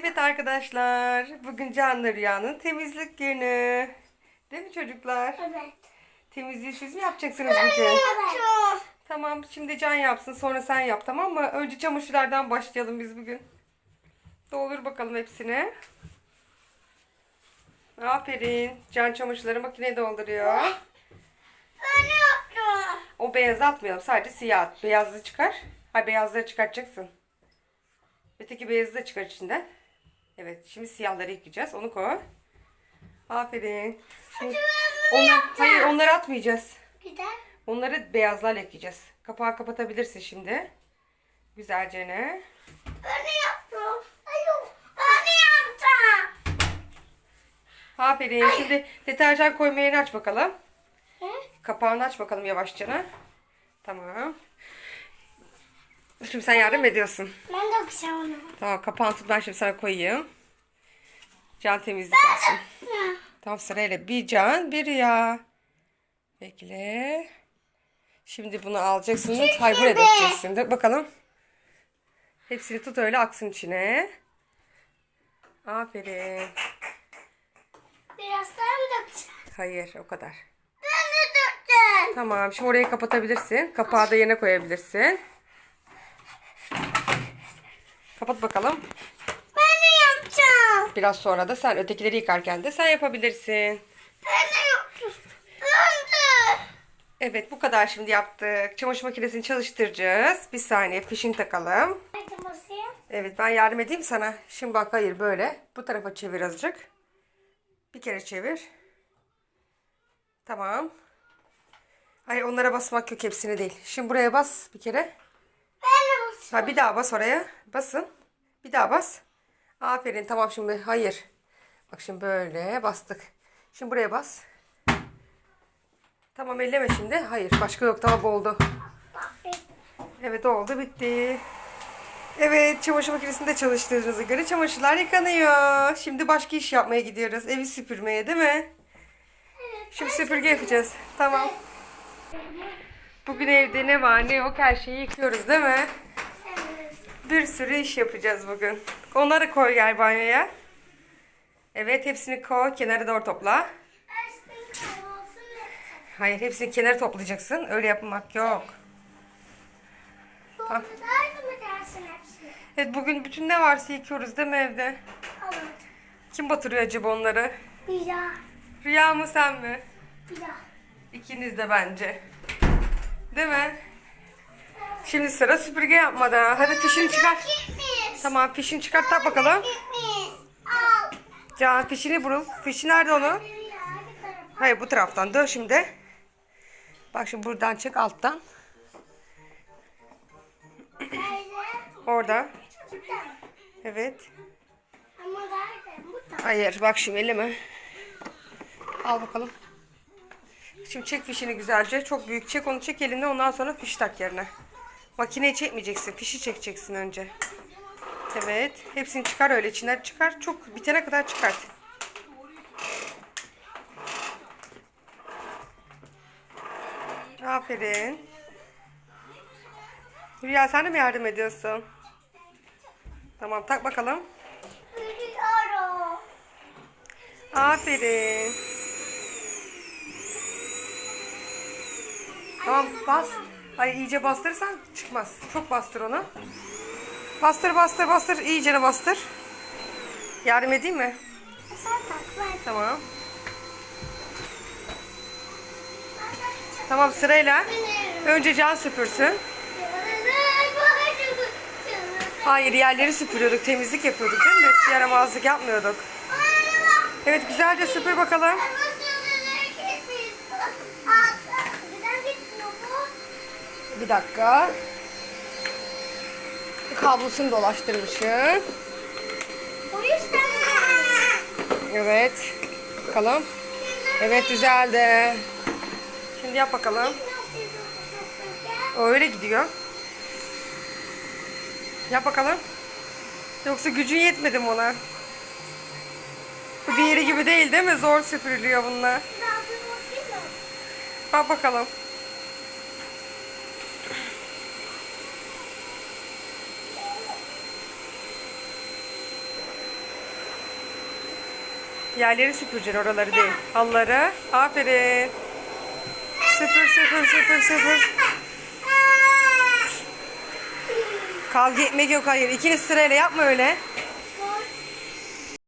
Evet arkadaşlar, bugün Canlı Rüya'nın temizlik günü. Değil mi çocuklar? Evet. Temizliği siz mi yapacaksınız bugün? Evet. Tamam, şimdi Can yapsın, sonra sen yap tamam mı? Önce çamaşırlardan başlayalım biz bugün. Doldur bakalım hepsini. Aferin. Can çamaşırları makineye dolduruyor. Ben yaptım. O beyazı atmayalım, sadece siyah at. Beyazı çıkar. Ha beyazları çıkartacaksın. Öteki beyazı da çıkar içinden. Evet, şimdi siyahları yıkayacağız. Onu koy. Aferin. Şimdi onlar, hayır onları atmayacağız. Güzel. Onları beyazlarla yıkayacağız. Kapağı kapatabilirsin şimdi. Güzelce ne? Ben yaptım. Hayır. Ben yaptım. Aferin. Şimdi deterjan koyma yerini aç bakalım. Hı? Kapağını aç bakalım yavaşça. Tamam. Şimdi sen yardım ediyorsun. Ben de güzel onu. Tamam kapağını tut ben şimdi sana koyayım. Can temizlik yapsın. Tam sırayla bir can bir ya. Bekle. Şimdi bunu alacaksın. Hayır buraya dökeceksin. Dök bakalım. Hepsini tut öyle aksın içine. Aferin. Biraz daha mı dökeceğim? Hayır o kadar. Ben de döktüm. Tamam şimdi orayı kapatabilirsin. Kapağı da yerine koyabilirsin. Kapat bakalım. Ben de yapacağım. Biraz sonra da sen ötekileri yıkarken de sen yapabilirsin. Ben de. Ben de. Evet bu kadar şimdi yaptık. Çamaşır makinesini çalıştıracağız. Bir saniye fişini takalım. Evet ben yardım edeyim sana. Şimdi bak hayır böyle. Bu tarafa çevir azıcık. Bir kere çevir. Tamam. Hayır onlara basmak yok hepsini değil. Şimdi buraya bas bir kere. Ha bir daha bas oraya. Basın. Bir daha bas. Aferin tamam şimdi hayır. Bak şimdi böyle bastık. Şimdi buraya bas. Tamam elleme şimdi. Hayır başka yok tamam oldu. Evet oldu bitti. Evet çamaşır makinesini de çalıştırdığınıza göre çamaşırlar yıkanıyor. Şimdi başka iş yapmaya gidiyoruz. Evi süpürmeye değil mi? Şimdi süpürge yapacağız. Tamam. Bugün evde ne var ne yok her şeyi yıkıyoruz değil mi? Bir sürü iş yapacağız bugün. Onları koy gel banyoya. Evet hepsini koy kenara doğru topla. Hayır hepsini kenara toplayacaksın. Öyle yapmak yok. Evet bugün bütün ne varsa yıkıyoruz değil mi evde? Evet. Kim batırıyor acaba onları? Daha. Rüya mı sen mi? Daha. İkiniz de bence. Değil mi? Şimdi sıra süpürge yapmada. Hadi fişini çıkar. Tamam fişini çıkart tak bakalım. Can fişini burul. Fişi nerede onun? Hayır bu taraftan dön şimdi. Bak şimdi buradan çek alttan. Orada. Evet. Hayır bak şimdi elime. Al bakalım. Şimdi çek fişini güzelce. Çok büyük çek onu çek eline ondan sonra fiş tak yerine. Makineyi çekmeyeceksin. Fişi çekeceksin önce. Evet. Hepsini çıkar öyle içinden çıkar. Çok bitene kadar çıkart. Aferin. Rüya sen de mi yardım ediyorsun? Tamam tak bakalım. Aferin. Tamam bas. Hayır iyice bastırırsan çıkmaz. Çok bastır onu. Bastır bastır bastır. İyice bastır. Yardım edeyim mi? Tamam. Tamam sırayla. Önce can süpürsün. Hayır yerleri süpürüyorduk. Temizlik yapıyorduk değil mi? Yaramazlık yapmıyorduk. Evet güzelce süpür bakalım. Bir dakika. Kablosunu dolaştırmışım. Evet. Bakalım. Evet düzeldi. Şimdi yap bakalım. O öyle gidiyor. Yap bakalım. Yoksa gücün yetmedi mi ona? Bu diğeri gibi değil değil mi? Zor süpürülüyor bunlar. Bak bakalım. Yerleri süpüreceksin oraları değil. Halıları. Aferin. Süpür süpür süpür süpür. Kavga etmek yok hayır. İkiniz sırayla yapma öyle.